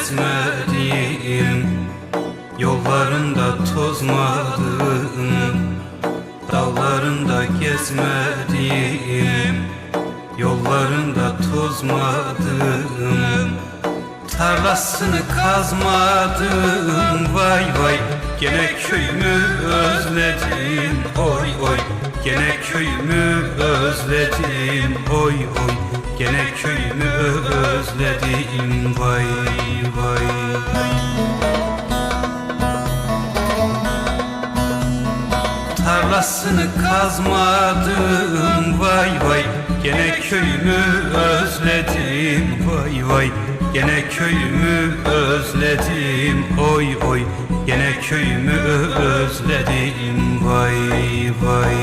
gezmedim Yollarında tozmadım Dağlarında gezmedim Yollarında tozmadım Tarlasını kazmadım Vay vay gene köyümü özledim. Oy oy gene köyümü özledim. Oy oy gene köyümü özledim. Vay. Tarlasını kazmadım vay vay. Gene köyümü özledim vay vay. Gene köyümü özledim oy oy. Gene köyümü özledim vay vay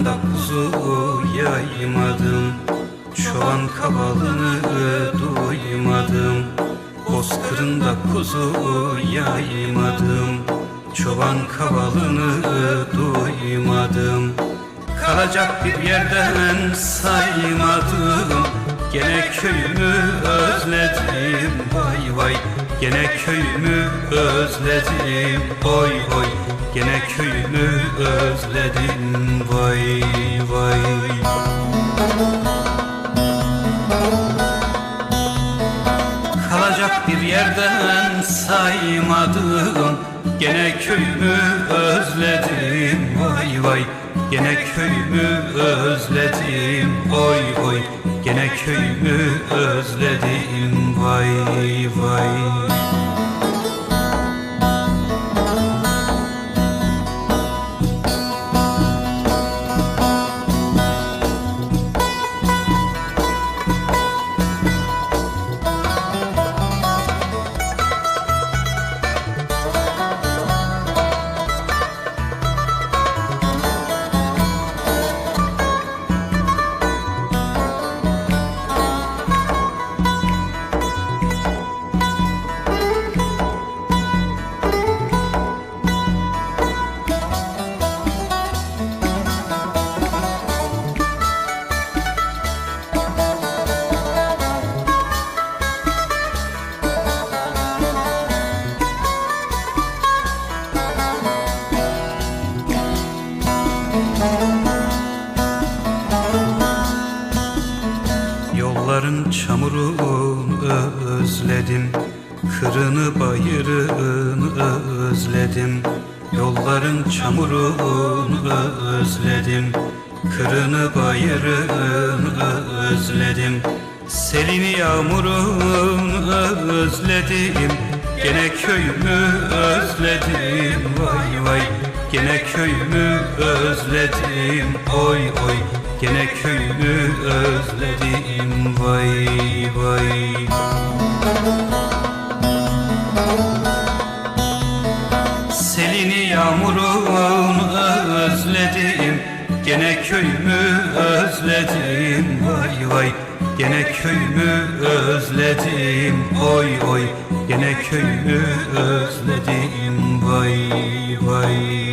Bozkırında kuzu yaymadım. Çoban kabalını duymadım. Bozkırında kuzu yaymadım. Çoban kabalını duymadım. Kalacak bir yerden saymadım. Gene köyümü özledim. Vay vay. Gene köyümü özledim. Oy oy Gene köyümü özledim vay vay. Kalacak bir yerden saymadım Gene köyümü özledim vay vay. Gene köyümü özledim oy oy. Gene köyümü özledim vay vay Çamurunu özledim Kırını bayırını özledim. Yolların çamurunu özledim Kırını bayırını özledim. Selini yağmurunu özledim Gene köyümü özledim. Vay vay Gene köyümü özledim. Oy oy Gene köyümü özledim vay vay. Selini yağmurunu özledim Gene köyümü özledim vay vay. Gene köyümü özledim oy oy. Gene köyümü özledim vay vay